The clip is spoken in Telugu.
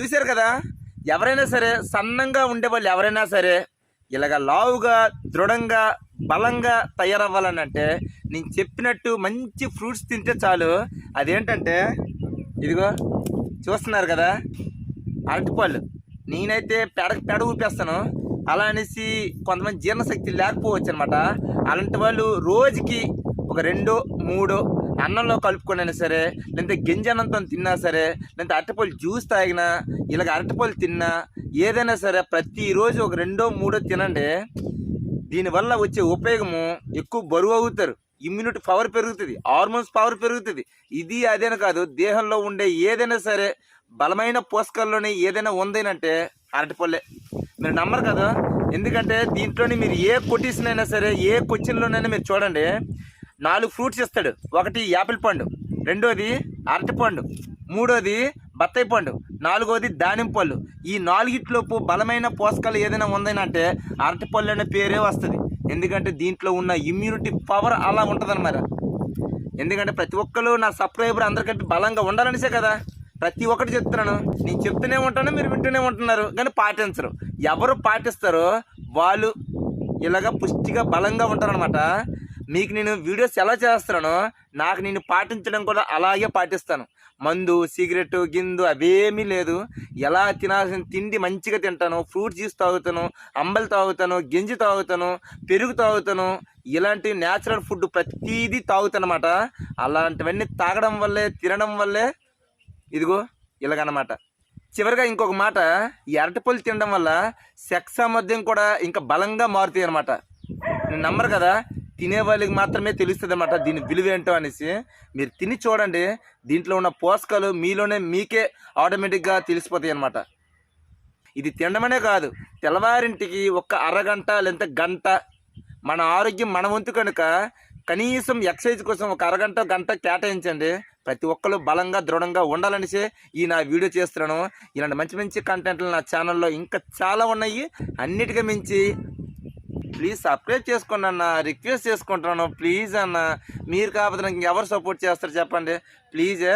చూశారు కదా? ఎవరైనా సరే సన్నంగా ఉండే వాళ్ళు ఎవరైనా సరే ఇలాగ లావుగా దృఢంగా బలంగా తయారవ్వాలని అంటే నేను చెప్పినట్టు మంచి ఫ్రూట్స్ తింటే చాలు. అదేంటంటే ఇదిగో చూస్తున్నారు కదా? అరటిపళ్ళు. నేనైతే పెడ పెడ ఊపేస్తాను. అలా అనేసి కొంతమంది జీర్ణశక్తి లేకపోవచ్చు అనమాట అలాంటి వాళ్ళు రోజుకి ఒక రెండో మూడో అన్నంలో కలుపుకొనైనా సరే లేదంటే గింజనంతం తిన్నా సరే లేదంటే అరటిపళ్ళు జ్యూస్ తాగినా ఇలాగ అరటిపళ్ళు తిన్నా ఏదైనా సరే ప్రతిరోజు ఒక రెండో మూడో తినండి. దీనివల్ల వచ్చే ఉపయోగము ఎక్కువ బరువు అవుతారు. ఇమ్యూనిటీ పవర్ పెరుగుతుంది హార్మోన్స్ పవర్ పెరుగుతుంది. ఇది అదేనా కాదు దేహంలో ఉండే ఏదైనా సరే బలమైన పోషకాల్లోనే ఏదైనా ఉందేనంటే అరటిపల్లె మీరు నమ్మరు కదా? ఎందుకంటే దీంట్లోని మీరు ఏ కొటేషన్ అయినా సరే ఏ క్వశ్చన్లోనైనా మీరు చూడండి. నాలుగు ఫ్రూట్స్ ఇస్తాడు. ఒకటి యాపిల్ పండు రెండోది అరటిపండు మూడోది బత్తాయి పండు నాలుగోది దానిమ్మ పళ్ళు. ఈ నాలుగిట్లోపు బలమైన పోషకాలు ఏదైనా ఉందనంటే అరటిపళ్ళు అనే పేరే వస్తుంది. ఎందుకంటే దీంట్లో ఉన్న ఇమ్యూనిటీ పవర్ అలా ఉంటుందన్నమాట. ఎందుకంటే ప్రతి ఒక్కరు నా సబ్స్క్రైబర్ అందరికంటే బలంగా ఉండాలనిసే కదా. ప్రతి ఒక్కటి చెప్తున్నాను. నేను చెప్తూనే ఉంటాను మీరు వింటూనే ఉంటున్నారు. కానీ పాటించరు. ఎవరు పాటిస్తారో వాళ్ళు ఇలాగ పుష్టిగా బలంగా ఉంటారనమాట మీకు నేను వీడియోస్ ఎలా చేస్తున్నానో నాకు నేను పాటించడం కూడా అలాగే పాటిస్తాను. మందు సిగరెట్ గిందు అవేమీ లేదు. ఎలా తినాల్సిన తిండి మంచిగా తింటాను. ఫ్రూట్ జ్యూస్ తాగుతాను అంబలి తాగుతాను గింజి తాగుతాను పెరుగు తాగుతాను. ఇలాంటి న్యాచురల్ ఫుడ్ ప్రతిదీ తాగుతానమాట. అలాంటివన్నీ తాగడం వల్లే తినడం వల్లే ఇదిగో ఇలాగనమాట. చివరిగా ఇంకొక మాట. ఈ అరటిపళ్ళు తినడం వల్ల సెక్స్ సామర్థ్యం కూడా ఇంకా బలంగా మారుతాయి అనమాట నేను నమ్మరు కదా? తినే వాళ్ళకి మాత్రమే తెలుస్తుంది అనమాట దీని విలువ ఏంటో అనేసి. మీరు తిని చూడండి దీంట్లో ఉన్న పోషకాలు మీలోనే మీకే ఆటోమేటిక్గా తెలిసిపోతాయి అనమాట ఇది తినడమనే కాదు తెల్లవారింటికి ఒక్క అరగంట లేదా గంట. మన ఆరోగ్యం మన వంతు కనుక కనీసం ఎక్సర్సైజ్ కోసం ఒక అరగంట గంట కేటాయించండి. ప్రతి ఒక్కరు బలంగా దృఢంగా ఉండాలనిసే ఈ నా వీడియో చేస్తున్నాను. ఇలాంటి మంచి మంచి కంటెంట్లు నా ఛానల్లో ఇంకా చాలా ఉన్నాయి. అన్నిటికీ మించి ప్లీజ్ సబ్స్క్రైబ్ చేసుకోండి అన్న రిక్వెస్ట్ చేసుకుంటున్నాను. ప్లీజ్ అన్న మీరు కాకపోతే నాకు ఎవరు సపోర్ట్ చేస్తారు చెప్పండి. ప్లీజ్.